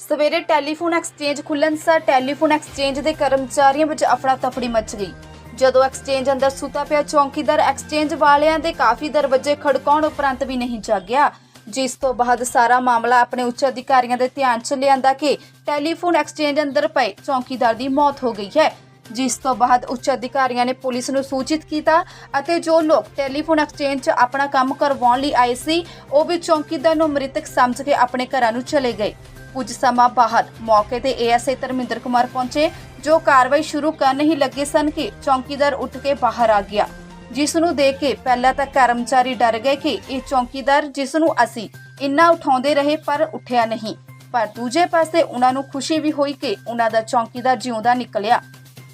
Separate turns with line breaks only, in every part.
ਸਵੇਰੇ telephone exchange ਖੁੱਲਣ ਸਾਰ ਟੈਲੀਫੋਨ ਐਕਸਚੇਂਜ ਦੇ ਕਰਮਚਾਰੀਆਂ ਵਿੱਚ ਅਫੜਾ ਤਫੜੀ ਮਚ ਗਈ। ਜਦੋਂ ਐਕਸਚੇਂਜ ਅੰਦਰ ਸੁੱਤਾ ਪਿਆ, ਚੌਂਕੀਦਾਰ ਐਕਸਚੇਂਜ ਵਾਲਿਆਂ ਦੇ ਕਾਫੀ ਦਰਵਾਜ਼ੇ ਖੜਕਾਉਣ ਉਪਰੰਤ ਵੀ ਨਹੀਂ ਜਾਗਿਆ। ਜਿਸ ਤੋਂ ਬਾਅਦ ਸਾਰਾ ਮਾਮਲਾ ਆਪਣੇ ਉੱਚ ਅਧਿਕਾਰੀਆਂ ਦੇ ਧਿਆਨ 'ਚ ਲਿਆਂਦਾ ਕਿ ਟੈਲੀਫੋਨ ਐਕਸਚੇਂਜ ਅੰਦਰ ਪਏ ਚੌਂਕੀਦਾਰ ਦੀ ਮੌਤ ਹੋ ਗਈ ਹੈ। ਜਿਸ ਤੋਂ ਬਾਅਦ ਉੱਚ ਅਧਿਕਾਰੀਆਂ ਨੇ ਪੁਲਿਸ ਨੂੰ ਸੂਚਿਤ ਕੀਤਾ ਅਤੇ ਜੋ ਲੋਕ ਟੈਲੀਫੋਨ ਐਕਸਚੇਂਜ 'ਚ ਆਪਣਾ ਕੰਮ ਕਰਵਾਉਣ ਲਈ ਆਏ ਸੀ, ਉਹ ਵੀ ਚੌਂਕੀਦਾਰ ਨੂੰ ਮ੍ਰਿਤਕ ਸਮਝ ਕੇ ਆਪਣੇ ਘਰਾਂ ਨੂੰ ਚਲੇ ਗਏ। ਕੁਝ ਸਮਾਂ ਬਾਅਦ ਮੌਕੇ ਤੇ ਏਐਸਏ ਧਰਮਿੰਦਰ ਕੁਮਾਰ ਪਹੁੰਚੇ, ਜੋ ਕਾਰਵਾਈ ਸ਼ੁਰੂ ਕਰਨ ਹੀ ਲੱਗੇ ਸਨ ਕਿ ਚੌਂਕੀਦਾਰ ਉੱਠ ਕੇ ਬਾਹਰ ਆ ਗਿਆ। ਜਿਸ ਨੂੰ ਦੇਖ ਕੇ ਪਹਿਲਾਂ ਤਾਂ ਕਰਮਚਾਰੀ ਡਰ ਗਏ ਕਿ ਇਹ ਚੌਕੀਦਾਰ ਜਿਸ ਨੂੰ ਅਸੀਂ ਇੰਨਾ ਉਠਾਉਂਦੇ ਰਹੇ ਪਰ ਉੱਠਿਆ ਨਹੀਂ। ਪਰ ਦੂਜੇ ਪਾਸੇ ਉਹਨਾਂ ਨੂੰ ਖੁਸ਼ੀ ਵੀ ਹੋਈ ਕਿ ਉਹਨਾਂ ਦਾ ਚੌਕੀਦਾਰ ਜਿਉਂਦਾ ਨਿਕਲਿਆ।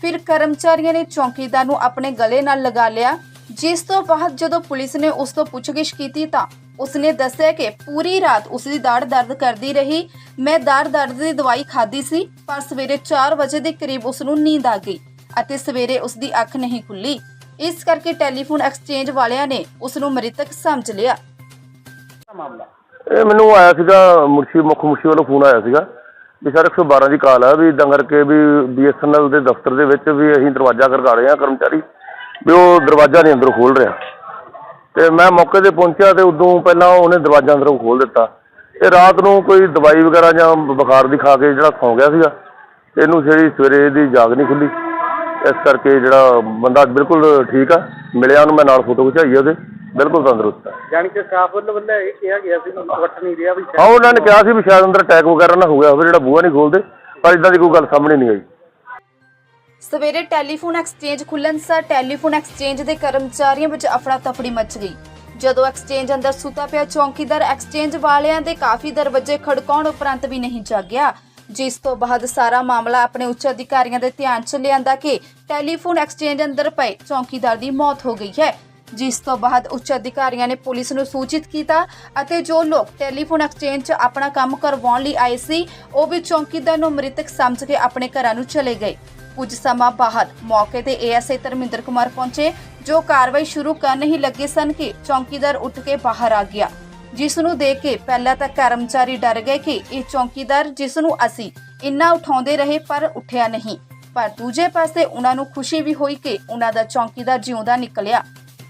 ਫਿਰ ਕਰਮਚਾਰੀਆਂ ਨੇ ਚੌਕੀਦਾਰ ਨੂੰ ਆਪਣੇ ਗਲੇ ਨਾਲ ਲਗਾ ਲਿਆ ਜਿਸ ਤੋਂ ਬਾਅਦ ਜਦੋਂ ਪੁਲਿਸ ਨੇ ਉਸ ਤੋਂ ਪੁੱਛਗਿੱਛ ਕੀਤੀ ਤਾਂ ਉਸਨੇ ਦੱਸਿਆ ਕਿ ਪੂਰੀ ਰਾਤ ਉਸ ਦੀ ਦਾੜ ਦਰਦ ਕਰਦੀ ਰਹੀ। ਮੈਂ ਦਾੜ ਦਰਦ ਦੀ ਦਵਾਈ ਖਾਧੀ ਸੀ ਪਰ ਸਵੇਰੇ 4 ਵਜੇ ਦੇ ਕਰੀਬ ਉਸ ਨੂੰ ਨੀਂਦ ਆ ਗਈ ਅਤੇ ਸਵੇਰੇ ਉਸ ਦੀ ਅੱਖ ਨਹੀਂ ਖੁੱਲੀ। ਇਸ ਕਰਕੇ ਟੈਲੀਫੋਨ ਐਕਸਚੇਂਜ ਵਾਲਿਆਂ ਨੇ ਉਸ ਨੂੰ ਮ੍ਰਿਤਕ ਸਮਝ ਲਿਆ।
ਮਾਮਲਾ?
ਇਹ ਮੈਨੂੰ ਆਇਆ ਸੀਗਾ ਮੁਰਸ਼ੀ ਮੁੱਖ ਮੁਰਸ਼ੀ ਵੱਲੋਂ ਫੋਨ ਆਇਆ ਸੀਗਾ ਵੀ ਸਰ 112 ਦੀ ਕਾਲ ਆ ਵੀ ਇਦਾਂ ਕਰਕੇ ਵੀ ਬੀਐਸਐਨਐਲ ਦੇ ਦਫ਼ਤਰ ਦੇ ਵਿੱਚ ਵੀ ਅਸੀਂ ਦਰਵਾਜ਼ਾ ਖੜਕਾ ਰਹੇ ਆ ਕਰਮਚਾਰੀ। ਵੀ ਉਹ ਦਰਵਾਜ਼ਾ ਨਹੀਂ ਅੰਦਰੋਂ ਖੋਲ ਰਿਹਾ। ਤੇ ਮੈਂ ਮੌਕੇ ਤੇ ਪਹੁੰਚਿਆ ਤੇ ਉਦੋਂ ਪਹਿਲਾਂ ਉਹਨੇ ਦਰਵਾਜ਼ਾ ਅੰਦਰੋਂ ਖੋਲ ਦਿੱਤਾ। ਤੇ ਰਾਤ ਨੂੰ ਕੋਈ ਦਵਾਈ ਵਗੈਰਾ ਜਾਂ ਬੁਖਾਰ ਦੀ ਖਾ ਕੇ ਜਿਹੜਾ ਸੌਂ ਗਿਆ ਸੀਗਾ ਇਹਨੂੰ ਜਿਹੜੀ ਸਵੇਰੇ ਇਹਦੀ ਜਾਗ ਨਹੀਂ ਖੁੱਲੀ। ਇਸ ਕਰਕੇ ਜਿਹੜਾ ਬੰਦਾ ਬਿਲਕੁਲ ਠੀਕ ਆ ਮਿਲਿਆ ਉਹਨੂੰ ਮੈਂ ਨਾਲ ਫੋਟੋ ਖਿਚਾਈ ਉਹਦੇ ਬਿਲਕੁਲ ਤੰਦਰੁਸਤ ਆ।
ਜਾਣੀ ਕਿ ਸਟਾਫ ਵੱਲੋਂ ਵੱਲੋਂ ਇਹ ਕਿਹਾ ਗਿਆ ਸੀ ਕਿ ਉੱਠ ਨਹੀਂ ਰਿਹਾ ਵੀ
ਹਾਂ ਉਹਨਾਂ ਨੇ ਕਿਹਾ ਸੀ ਵੀ ਸ਼ਾਇਦ ਅੰਦਰ ਅਟੈਕ ਵਗੈਰਾ ਨਾ ਹੋ ਗਿਆ ਹੋਵੇ ਜਿਹੜਾ ਬੂਹਾ ਨਹੀਂ ਖੋਲਦੇ ਪਰ ਇਦਾਂ ਦੀ ਕੋਈ ਗੱਲ ਸਾਹਮਣੇ ਨਹੀਂ ਆਈ।
ਸਵੇਰੇ ਟੈਲੀਫੋਨ ਐਕਸਚੇਂਜ ਖੁੱਲਣ ਸਾਰ ਟੈਲੀਫੋਨ ਐਕਸਚੇਂਜ ਦੇ ਕਰਮਚਾਰੀਆਂ ਵਿੱਚ ਅਫੜਾ ਤਫੜੀ ਮਚ ਗਈ। ਜਦੋਂ ਐਕਸਚੇਂਜ ਅੰਦਰ ਸੁੱਤਾ ਪਿਆ ਚੌਂਕੀਦਾਰ ਐਕਸਚੇਂਜ ਵਾਲਿਆਂ ਦੇ ਕਾਫੀ ਦਰਵਾਜ਼ੇ ਖੜਕਾਉਣ ਉਪਰੰਤ ਵੀ ਨਹੀਂ ਜਾਗਿਆ। ਜਿਸ ਤੋਂ ਬਾਅਦ ਸਾਰਾ ਮਾਮਲਾ ਆਪਣੇ ਉੱਚ ਅਧਿਕਾਰੀਆਂ ਦੇ ਧਿਆਨ 'ਚ ਲਿਆਂਦਾ ਕਿ ਟੈਲੀਫੋਨ ਐਕਸਚੇਂਜ ਅੰਦਰ ਪਏ ਚੌਂਕੀਦਾਰ ਦੀ ਮੌਤ ਹੋ ਗਈ ਹੈ। ਜਿਸ ਤੋਂ ਬਾਅਦ ਉੱਚ ਅਧਿਕਾਰੀਆਂ ਨੇ ਪੁਲਿਸ ਨੂੰ ਸੂਚਿਤ ਕੀਤਾ ਅਤੇ ਜੋ ਲੋਕ ਟੈਲੀਫੋਨ ਐਕਸਚੇਂਜ 'ਚ ਆਪਣਾ ਕੰਮ ਕਰਵਾਉਣ ਲਈ ਆਏ ਸੀ, ਉਹ ਵੀ ਚੌਂਕੀਦਾਰ ਨੂੰ ਮ੍ਰਿਤਕ ਸਮਝ ਕੇ ਆਪਣੇ ਘਰਾਂ ਨੂੰ ਚਲੇ ਗਏ। ਕੁਝ ਸਮਾਂ ਬਾਅਦ ਮੌਕੇ ਤੇ ਏਐਸਏ ਧਰਮਿੰਦਰ ਕੁਮਾਰ ਪਹੁੰਚੇ, ਜੋ ਕਾਰਵਾਈ ਸ਼ੁਰੂ ਕਰਨ ਹੀ ਲੱਗੇ ਸਨ ਕਿ ਚੌਂਕੀਦਾਰ ਉੱਠ ਕੇ ਬਾਹਰ ਆ ਗਿਆ। ਜਿਸ ਨੂੰ ਦੇਖ ਕੇ ਪਹਿਲਾਂ ਤਾਂ ਕਰਮਚਾਰੀ ਡਰ ਗਏ ਕਿ ਇਹ ਚੌਂਕੀਦਾਰ ਜਿਸ ਨੂੰ ਅਸੀਂ ਇੰਨਾ ਉਠਾਉਂਦੇ ਰਹੇ ਪਰ ਉੱਠਿਆ ਨਹੀਂ। ਪਰ ਦੂਜੇ ਪਾਸੇ ਉਹਨਾਂ ਨੂੰ ਖੁਸ਼ੀ ਵੀ ਹੋਈ ਕਿ ਉਹਨਾਂ ਦਾ ਚੌਕੀਦਾਰ ਜਿਉਂਦਾ ਨਿਕਲਿਆ।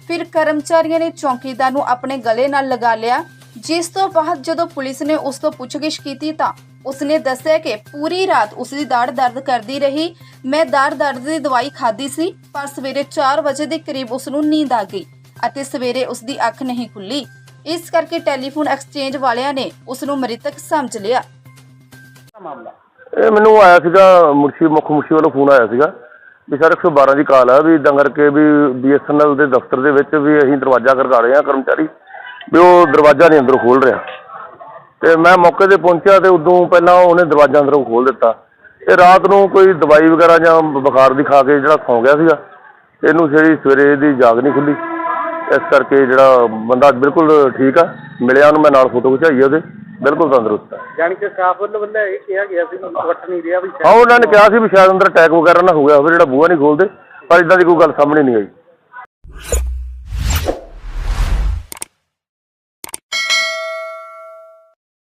ਫਿਰ ਕਰਮਚਾਰੀਆਂ ਨੇ ਚੌਕੀਦਾਰ ਨੂੰ ਆਪਣੇ ਗਲੇ ਨਾਲ ਲਗਾ ਲਿਆ। ਜਿਸ ਤੋਂ ਬਾਅਦ ਜਦੋਂ ਪੁਲਿਸ ਨੇ ਉਸ ਤੋਂ ਪੁੱਛਗਿੱਛ ਕੀਤੀ ਤਾਂ ਉਸਨੇ ਦੱਸਿਆ ਕਿ ਪੂਰੀ ਰਾਤ ਉਸ ਦਾੜ ਦਰਦ ਕਰਦੀ ਰਹੀ। ਮੈਂ ਦਾੜ ਦਰਦ ਦੀ ਦਵਾਈ ਖਾਧੀ ਸੀ, ਪਰ ਸਵੇਰੇ 4 ਵਜੇ ਦੇ ਕਰੀਬ ਉਸ ਨੂੰ ਨੀਂਦ ਆ ਗਈ ਅਤੇ ਸਵੇਰੇ ਉਸ ਦੀ ਅੱਖ ਨਹੀਂ ਖੁੱਲੀ। ਇਸ ਕਰਕੇ ਟੈਲੀਫੋਨ ਐਕਸਚੇਂਜ ਵਾਲਿਆਂ ਨੇ ਉਸ ਨੂੰ ਮ੍ਰਿਤਕ ਸਮਝ ਲਿਆ।
ਮਾਮਲਾ?
ਇਹ ਮੈਨੂੰ ਆਇਆ ਸੀਗਾ, ਮੁਰਸ਼ੀ, ਮੁੱਖ ਮੁਰਸ਼ੀ ਵੱਲੋਂ ਫੋਨ ਆਇਆ ਸੀਗਾ ਵੀ ਸਰ 112 ਦੀ ਕਾਲ ਆ ਵੀ ਇਦਾਂ ਕਰਕੇ ਵੀ ਬੀਐਸਐਨਐਲ ਦੇ ਦਫ਼ਤਰ ਦੇ ਵਿੱਚ ਵੀ ਅਸੀਂ ਦਰਵਾਜ਼ਾ ਖੜਕਾ ਰਹੇ ਆ ਕਰਮਚਾਰੀ, ਵੀ ਉਹ ਦਰਵਾਜ਼ਾ ਨਹੀਂ ਅੰਦਰ ਖੋਲ ਰਿਹਾ। ਤੇ ਮੈਂ ਮੌਕੇ ਤੇ ਪਹੁੰਚਿਆ ਤੇ ਉਦੋਂ ਪਹਿਲਾਂ ਉਹਨੇ ਦਰਵਾਜ਼ਾ ਅੰਦਰੋਂ ਖੋਲ ਦਿੱਤਾ। ਤੇ ਰਾਤ ਨੂੰ ਕੋਈ ਦਵਾਈ ਵਗੈਰਾ ਜਾਂ ਬੁਖਾਰ ਦੀ ਖਾ ਕੇ ਜਿਹੜਾ ਸੌਂ ਗਿਆ ਸੀਗਾ ਇਹਨੂੰ ਜਿਹੜੀ ਸਵੇਰੇ ਇਹਦੀ ਜਾਗ ਨਹੀਂ ਖੁੱਲੀ। ਇਸ ਕਰਕੇ ਜਿਹੜਾ ਬੰਦਾ ਬਿਲਕੁਲ ਠੀਕ ਆ ਮਿਲਿਆ ਉਹਨੂੰ ਮੈਂ ਨਾਲ ਫੋਟੋ ਖਿਚਾਈ ਉਹਦੇ ਬਿਲਕੁਲ ਤੰਦਰੁਸਤ ਆ।
ਜਾਣੀ ਕਿ ਸਟਾਫ ਵੱਲੋਂ ਵੱਲੋਂ ਇਹ ਕਿਹਾ ਗਿਆ ਸੀ ਕਿ ਉੱਠ ਨਹੀਂ ਰਿਹਾ ਵੀ
ਹਾਂ ਉਹਨਾਂ ਨੇ ਕਿਹਾ ਸੀ ਵੀ ਸ਼ਾਇਦ ਅੰਦਰ ਅਟੈਕ ਵਗੈਰਾ ਨਾ ਹੋ ਗਿਆ ਹੋਵੇ ਜਿਹੜਾ ਬੂਹਾ ਨਹੀਂ ਖੋਲਦੇ ਪਰ ਇਦਾਂ ਦੀ ਕੋਈ ਗੱਲ ਸਾਹਮਣੇ ਨਹੀਂ ਆਈ।